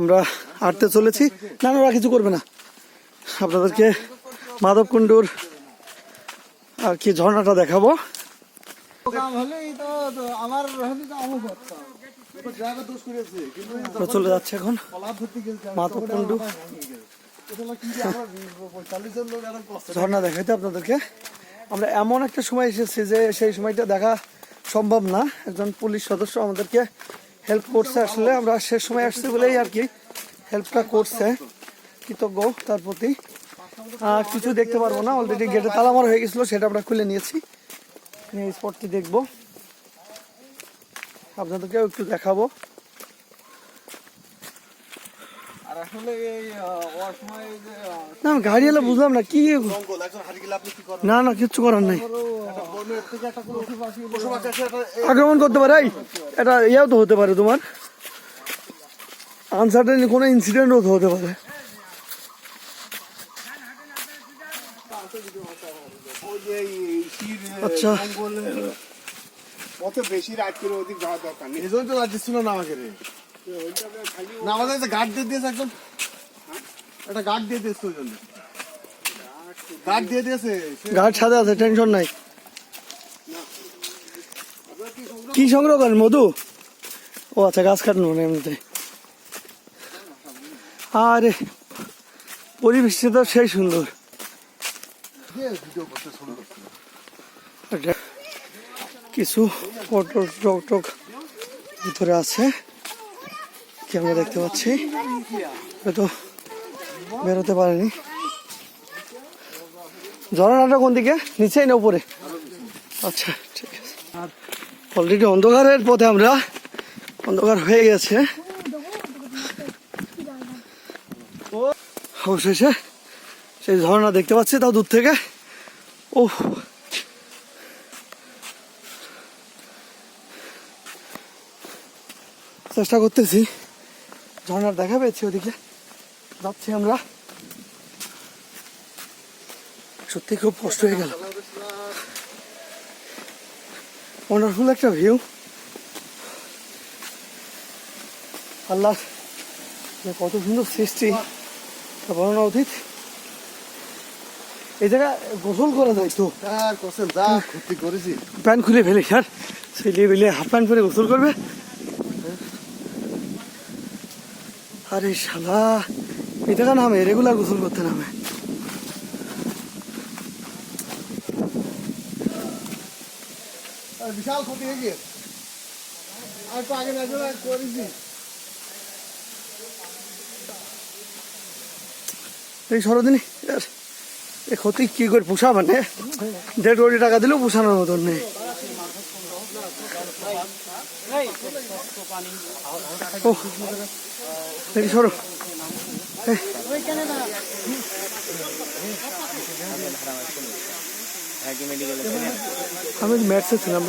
আমরা হাঁটতে চলেছি। না না, ওরা কিছু করবে না। আপনাদেরকে মাধবকুণ্ডুর আর কি ঝর্ণাটা দেখাবো। চলে যাচ্ছে এখন মাধবকুণ্ডু। ঝর্ণা দেখাইতে আপনাদেরকে। আমরা এমন একটা সময় এসেছি যে সেই সময়টা দেখা সম্ভব না। একজন পুলিশ সদস্য আমাদেরকে হেল্প করছে আসলে, আমরা শেষ সময় আসছি বলেই আর কি হেল্পটা করছে। কৃতজ্ঞ, তার প্রতি। আর কিছু দেখতে পারব না অলরেডি গেটে তালা মারা হয়ে গেছিল, সেটা আমরা খুলে নিয়েছি। নিয়ে স্পটটি দেখব। আপনাদেরকেও একটু দেখাবো আর আসলে এই আহ, ওর সময় এই যে আহ, না গাড়ি এলে বুঝলাম না কি না না কিচ্ছু করার নাই। আক্রমণ করতে পারে এটা ইয়েও তো হতে পারে তোমার। কোনো ইনসিডেন্টও তো হতে পারে। আচ্ছা। অত বেশি রাত করে ওদিক যাওয়ার দরকার নেই। তো রাজ্য ছিল না আমাকে রে। না, আমাদের একটা গার্ড দিয়ে দিয়েছে একজন একটা গার্ড দিয়ে দিয়েছে ওই জন্য। গার্ড দিয়ে দিয়েছে, সে- গাছ সাথে আছে টেনশন নাই। কি সংগ্রহ করেন, মধু? ও আচ্ছা গাছ কাটনো মানে এমনিতে। আরে, পরিবেশটা তো সেই সুন্দর। একটা কিছু ফটো টক টক ভিতরে আছে। কি আমরা দেখতে পাচ্ছি। হয়তো বেরোতে পারেনি। ঝর্ণাটা কোন দিকে? নিচেই না উপরে? আচ্ছা ঠিক আছে। অলরেডি অন্ধকারের পথে আমরা অন্ধকার হয়ে গেছে। অবশেষে সেই ঝর্ণা দেখতে পাচ্ছি তাও দূর থেকে। ও চেষ্টা করতেছি। ঝর্ণার দেখা পেয়েছি ওদিকে। যাচ্ছি আমরা। সত্যি খুব কষ্ট হয়ে গেল। ওয়ান্ডারফুল একটা ভিউ আল্লাহ যে কত সুন্দর সৃষ্টি তা বর্ণনা উচিত এই জায়গায় গোসল করা যায় তো? আর করছেন যা ক্ষতি করেছি। প্যান্ট খুলে ফেলে স্যার ছেলে বেলে হাফ প্যান্ট পরে গোসল করবে। আরে শালা এই জায়গা নামে রেগুলার গোসল করতে নামে বিশাল ক্ষতি হয়ে আর তো আগে না করেছি এই সরদিনী এ ক্ষতি কি করে পোষা মানে দেড় কোটি টাকা দিলেও পোষানোর মতন নেই ও দেখি সরো। আমি ম্যাটসে ছিলাম।